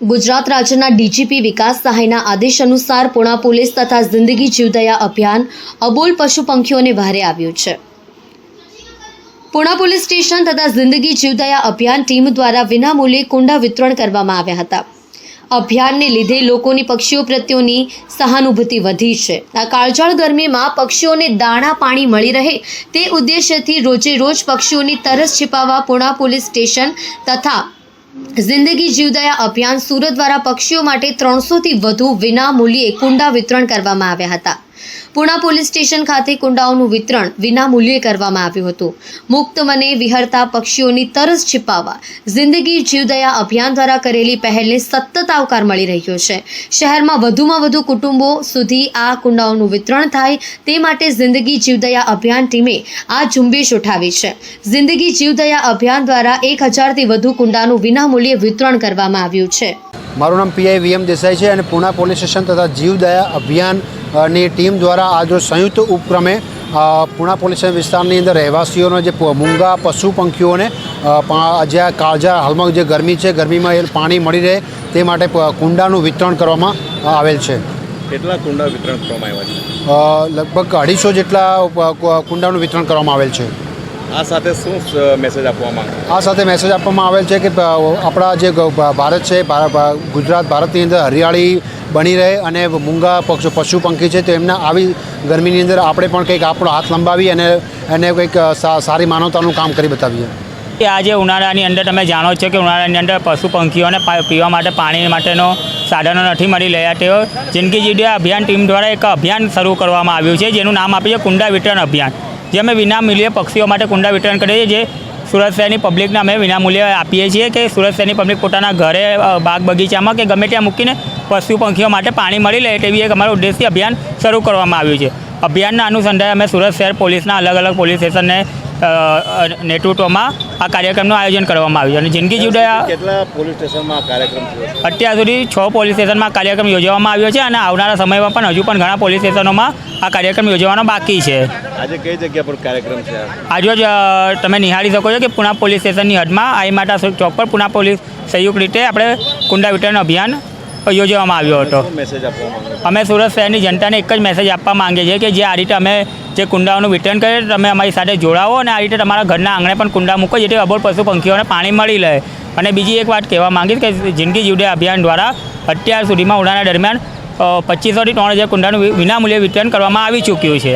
ગુજરાત રાજ્યના ડીજીપી વિકાસ સહાયના આદેશ અનુસાર પુણા પોલીસ તથા જિંદગી જીવદયા અભિયાન અબોલ પશુ પંખીઓને વહારે આવ્યું છે. પુણા પોલીસ સ્ટેશન તથા જિંદગી જીવદયા અભિયાન ટીમ દ્વારા વિનામૂલ્યે કુંડા વિતરણ કરવામાં આવ્યા હતા. અભિયાનને લીધે લોકોની પક્ષીઓ પ્રત્યેની સહાનુભૂતિ વધી છે. આ કાળજાળ ગરમીમાં પક્ષીઓને દાણા પાણી મળી રહે તે ઉદ્દેશ્યથી રોજે રોજ પક્ષીઓની તરસ છીપાવવા પુણા પોલીસ સ્ટેશન તથા જિંદગી જીવદયા અભિયાન સુરત દ્વારા પક્ષીઓ માટે ત્રણસોથી વધુ વિના મૂલ્યે કુંડા વિતરણ કરવામાં આવ્યા હતા. પુણા પોલીસ સ્ટેશન ખાતે કુંડાઓનું વિતરણ વિના મૂલ્યે કરવામાં આવ્યું હતું. મુક્ત મને વિહરતા પક્ષીઓની તરસ છિપાવવા, જિંદગી જીવદયા અભિયાન દ્વારા કરેલી પહેલને સતત આવકાર મળી રહ્યો છે. શહેરમાં વધુમાં વધુ કુટુંબો સુધી આ કુંડાઓનું વિતરણ થાય તે માટે જિંદગી જીવદયા અભિયાન ટીમે આ ઝુંબેશ ઉઠાવી છે. જિંદગી જીવદયા અભિયાન દ્વારા એક હજારથી વધુ કુંડાનું વિનામૂલ્યે વિતરણ કરવામાં આવ્યું છે. મારું નામ પીઆઈ વીએમ દેસાઈ છે અને પુણા પોલીસ સ્ટેશન તથા જીવદયા અભિયાનની ટીમ દ્વારા આજ સંયુક્ત ઉપક્રમે પૂના પુણા પોલીસ વિસ્તારની અંદર રહેવાસીઓનો જે મૂંગા પશુ પંખીઓને જે કાળજા હાલમાં જે ગરમી છે ગરમીમાં એ પાણી મળી રહે તે માટે કુંડાનું વિતરણ કરવામાં આવેલ છે. કેટલા કુંડા વિતરણ કરવામાં આવ્યા છે? લગભગ અઢીસો જેટલા કુંડાનું વિતરણ કરવામાં આવેલ છે. આ સાથે શું મેસેજ આપવામાં આ સાથે મેસેજ આપવામાં આવેલ છે કે આપણા જે ભારત છે ગુજરાત ભારતની અંદર હરિયાળી બની રહે અને મૂંગા પક્ષ પશુ પંખી છે તો એમના આવી ગરમીની અંદર આપણે પણ કંઈક આપણો હાથ લંબાવી અને એને કંઈક સારી માનવતાનું કામ કરી બતાવીએ. કે આજે ઉનાળાની અંદર તમે જાણો છો કે ઉનાળાની અંદર પશુ પંખીઓને પીવા માટે પાણી માટેનો સાધનો નથી મળી રહ્યા. તેઓ જિંદગી જીવદયા અભિયાન ટીમ દ્વારા એક અભિયાન શરૂ કરવામાં આવ્યું છે જેનું નામ આપ્યું છે કુંડા વિતરણ અભિયાન. જે અમે વિનામૂલ્યે પક્ષીઓ માટે કુંડા વિતરણ કરીએ છીએ. સુરત શહેરની પબ્લિકને અમે વિનામૂલ્યે આપીએ છીએ કે સુરત શહેરની પબ્લિક પોતાના ઘરે બાગ બગીચામાં કે ગમે ત્યાં મૂકીને પશુ પંખીઓ માટે પાણી મળી લે તેવી એક અમારું ઉદ્દેશથી અભિયાન શરૂ કરવામાં આવ્યું છે. અભિયાનના અનુસંધાને અમે સુરત શહેર પોલીસના અલગ અલગ પોલીસ સ્ટેશનને નેતૃત્વમાં આ કાર્યક્રમનું આયોજન કરવામાં આવ્યું છે. અને જિંદગી જીવદયા કેટલા પોલીસ સ્ટેશનમાં કાર્યક્રમ અત્યાર સુધી છ પોલીસ સ્ટેશનમાં કાર્યક્રમ યોજવામાં આવ્યો છે અને આવનારા સમયમાં પણ હજુ પણ ઘણા પોલીસ સ્ટેશનોમાં આ કાર્યક્રમ યોજવાનો બાકી છે. આજે કઈ જગ્યા પર કાર્યક્રમ છે આજે તમે નિહાળી શકો છો કે પુણા પોલીસ સ્ટેશનની હદમાં આઈ માતા ચોક પર પુણા પોલીસ સંયુક્ત રીતે આપણે કુંડા વિતરણ અભિયાન યોજવામાં આવ્યો હતો. અમે સુરત શહેરની જનતાને એક જ મેસેજ આપવા માંગીએ છીએ કે જે આ રીતે અમે જે કુંડાઓનું વિતરણ કરીએ તમે અમારી સાથે જોડાવો અને આ રીતે તમારા ઘરના આંગણે પણ કુંડા મૂકો જેથી અબોલ પશુ પંખીઓને પાણી મળી રહે. અને બીજી એક વાત કહેવા માંગીશ કે જિંદગી જીવડે અભિયાન દ્વારા અત્યાર સુધીમાં ઉડાના દરમિયાન પચીસોથી ત્રણ હજાર કુંડાનું વિનામૂલ્યે વિતરણ કરવામાં આવી ચૂક્યું છે.